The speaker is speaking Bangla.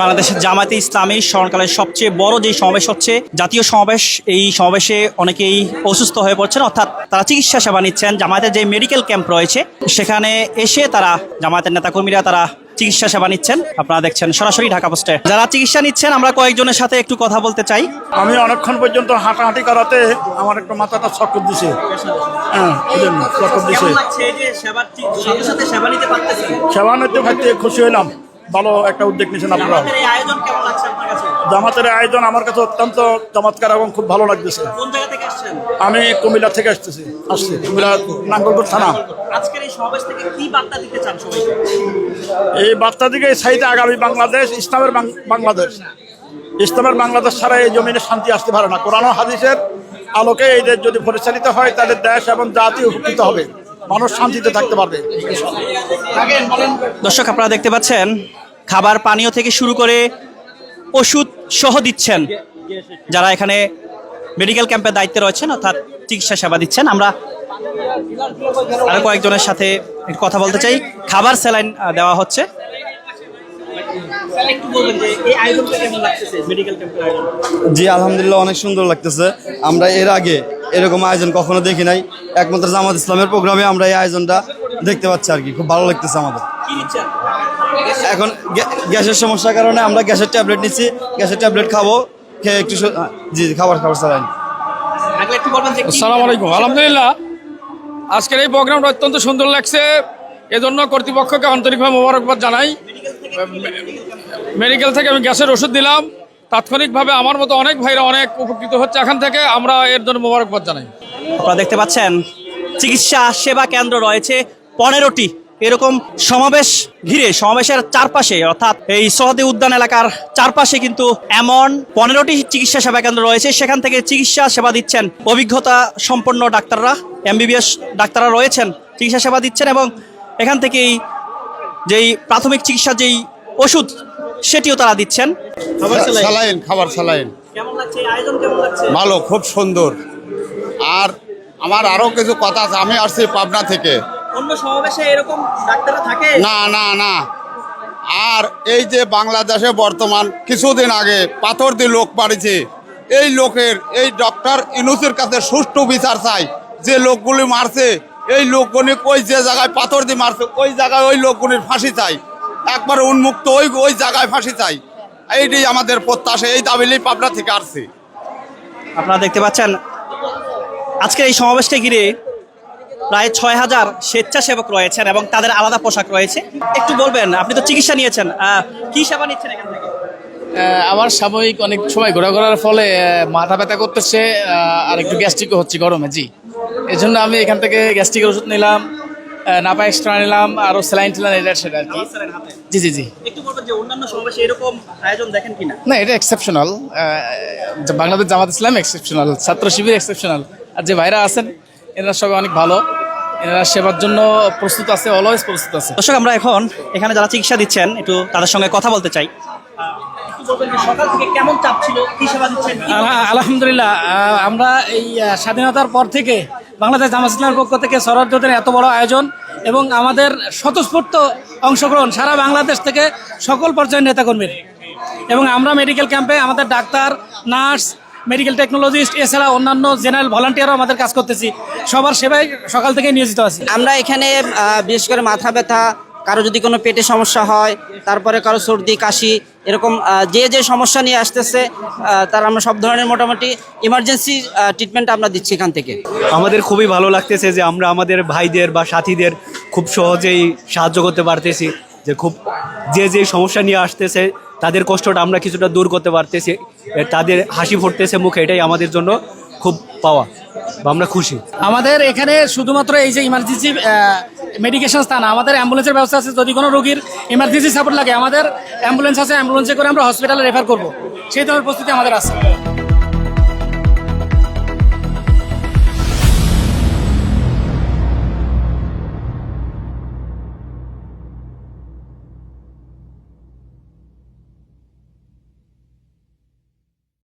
বাংলাদেশের জামায়াতে ইসলামী স্মরণকালের সবচেয়ে বড় যে সমাবেশ হচ্ছে জাতীয় সমাবেশ এই সমাবেশে অনেকেই অসুস্থ হয়ে পড়ছেন অর্থাৎ তারা চিকিৎসা সেবা নিচ্ছেন। জামায়াতের যে মেডিকেল ক্যাম্প রয়েছে সেখানে এসে তারা জামায়াতের নেতাকর্মীরা তারা চিকিৎসা সেবা নিচ্ছেন। আপনারা দেখছেন সরাসরি ঢাকা পোস্টে। যারা চিকিৎসা নিচ্ছেন আমরা কয়েকজনের সাথে একটু কথা বলতে চাই। আমি অনেকক্ষণ পর্যন্ত হাঁটাহাঁটি করাতে আমার একটু মাথাটা চক্কর দিছে। হ্যাঁ সেবা নিতে খুশি হইলাম। ভালো একটা উদ্যোগ নিয়েছেন আপনারা। জামাতের আয়োজন আমার কাছে অত্যন্ত চমৎকার এবং খুব ভালো লাগতেছে। আমি কুমিল্লা থেকে আসতেছি। আসছি কুমিল্লা নাঙ্গলপুর থানা। এই বার্তা দিকে চাইতে আগামী বাংলাদেশ ইসলামের বাংলাদেশ। ইসলামের বাংলাদেশ ছাড়া এই জমিনে শান্তি আসতে পারে না। কোরআন ও হাদিসের আলোকে এই দেশ যদি পরিচালিত হয় তাহলে দেশ এবং জাতি উপকৃত হবে। মানুষ শান্তিতে থাকতে পারবে। দর্শক, আপনারা দেখতে পাচ্ছেন, খাবার পানীয় থেকে শুরু করে ওষুধ সহ দিচ্ছেন যারা এখানে মেডিকেল ক্যাম্পের দায়িত্বে রয়েছেন, অর্থাৎ চিকিৎসা সেবা দিচ্ছেন। আমরা আরও কয়েকজনের সাথে কথা বলতে চাই। খাবার স্যালাইন দেওয়া হচ্ছে। জি, আলহামদুলিল্লাহ, অনেক সুন্দর লাগতেছে। আমরা এর আগে এরকম আয়োজন কখনো দেখি নাই। একমাত্র জামাত ইসলামের প্রোগ্রামে আমরা এই আয়োজনটা দেখতে পাচ্ছি আর কি। খুব ভালো লাগতেছে আমাদের। এখন গ্যা- গ্যাসের সমস্যার কারণে আমরা গ্যাসের ট্যাবলেট নিচ্ছি। গ্যাসের ট্যাবলেট খাব খেয়ে একটু জি জি, খাবার খাবার চালাই আসসালামু আলাইকুম। আলহামদুলিল্লাহ আজকের এই প্রোগ্রামটা অত্যন্ত সুন্দর লাগছে। এজন্য কর্তৃপক্ষকে আন্তরিকভাবে মোবারকবাদ জানাই। মেডিকেল থেকে আমি গ্যাসের ওষুধ দিলাম। তাৎক্ষণিকভাবে আমার মতো অনেক ভাইরা অনেক উপকৃত হচ্ছে এখান থেকে। আমরা এর জন্য মোবারকবাদ জানাই। আপনারা দেখতে পাচ্ছেন, চিকিৎসা সেবা কেন্দ্র রয়েছে পনেরোটি। এরকম সমাবেশ ঘিরে, সমাবেশের চারপাশে, অর্থাৎ এই সহদে উদ্যান এলাকার চারপাশে কিন্তু এমন পনেরোটি চিকিৎসা সেবা কেন্দ্র রয়েছে। সেখান থেকে চিকিৎসা সেবা দিচ্ছেন অভিজ্ঞতা সম্পন্ন ডাক্তাররা, এমবিবিএস ডাক্তাররা রয়েছেন, চিকিৎসা সেবা দিচ্ছেন এবং এখান থেকেই যেই প্রাথমিক চিকিৎসার যেই ওষুধ সেটিও তারা দিচ্ছেন। সালাইন খাবার সালাইন। কেমন লাগছে? আয়োজন কেমন লাগছে? ভালো খুব সুন্দর। আর আমার আরও কিছু কথা আছে আমি আসছি পাবনা থেকে। এরকম থাকে? না না না। আর এই যে বাংলাদেশে বর্তমান কিছুদিন আগে পাথর দিয়ে লোক মারিছে। এই লোকের এই ডক্টর ইনুসের কাছে সুষ্ঠু বিচার চাই। যে লোকগুলি মারছে এই লোকগুলি ওই যে জায়গায় পাথর দিয়ে মারছে ওই জায়গায় ওই লোকগুলির ফাঁসি চাই। একবার উন্মুক্ত ওই ওই জায়গায় ফাঁসি চাই। এইটাই আমাদের প্রত্যাশা এই দাবিলেই পাবনা থেকে আসছে। আপনারা দেখতে পাচ্ছেন আজকের এই সমাবেশকে ঘিরে প্রায় ছয় হাজার স্বেচ্ছাসেবক রয়েছেন এবং তাদের আলাদা পোশাক রয়েছে। একটু বলবেন আপনি তো চিকিৎসা নিয়েছেন কি সেবা নিচ্ছেন এখান থেকে? আমার সাময়িক অনেক সময় ঘোরাঘোরার ফলে মাথা ব্যথা করতেছে আর একটু গ্যাস্ট্রিকও হচ্ছে গরমে জি। এই জন্য আমি এখান থেকে গ্যাস্ট্রিকের ওষুধ নিলাম নাপা এক্সট্রা নিলাম আরও স্যালাইন টিলাইন এটা সেটা আর কি। জি জি জি। একটু বলবেন যে অন্যান্য সমাবেশে এরকম আয়োজন দেখেন কিনা? না এটা exceptional Bangladesh Jamaat Islam exceptional Chhatra Shibir exceptional আর যে ভাইরা আছেন এনারা সবাই অনেক ভালো। এনারা সেবার জন্য প্রস্তুত আছে অলওয়েজ প্রস্তুত আছে। দর্শক আমরা এখন এখানে যারা চিকিৎসা দিচ্ছেন একটু তাদের সঙ্গে কথা বলতে চাই। একটু বলবেন যে সকাল থেকে কেমন চাপ ছিল? কি সেবা দিচ্ছেন? কি আলহা- আলহামদুলিল্লাহ আমরা এই স্বাধীনতার পর থেকে বাংলাদেশ জামাত ইসলামের পক্ষ থেকে সরহদের এত বড় আয়োজন এবং আমাদের স্বতঃস্ফূর্ত অংশগ্রহণ সারা বাংলাদেশ থেকে সকল পর্যায়ের নেতাকর্মীর। এবং আমরা মেডিকেল ক্যাম্পে আমাদের ডাক্তার, নার্স মেডিকেল টেকনোলজিস্ট এছাড়া অন্যান্য জেনারেল ভলান্টিয়ারও আমাদের কাজ করতেছি। সবার সেবায় সকাল থেকে নিয়োজিত আছি। আমরা এখানে বিশেষ করে মাথা ব্যথা কারও যদি কোনো পেটে সমস্যা হয় তারপরে কারও সর্দি কাশি এরকম যে যে সমস্যা নিয়ে আসতেছে তার আমরা সব ধরনের মোটামুটি ইমার্জেন্সি ট্রিটমেন্ট আমরা দিচ্ছি এখান থেকে। আমাদের খুবই ভালো লাগতেছে যে আমরা আমাদের ভাইদের বা সাথীদের খুব সহজেই সাহায্য করতে পারতেছি যে খুব যে যে সমস্যা নিয়ে আসতেছে তাদের কষ্টটা আমরা কিছুটা দূর করতে পারতেছি তাদের হাসি ফুটতেছে মুখে এটাই আমাদের জন্য খুব পাওয়া বা আমরা খুশি। আমাদের এখানে শুধুমাত্র এই যে ইমার্জেন্সি মেডিকেশন স্থান আমাদের অ্যাম্বুলেন্সের ব্যবস্থা আছে। যদি কোনো রোগীর ইমার্জেন্সি সাপোর্ট লাগে, আমাদের অ্যাম্বুলেন্স আছে। অ্যাম্বুলেন্সে করে আমরা হসপিটালে রেফার করব। সেই ধরনের প্রস্তুতি আমাদের আছে।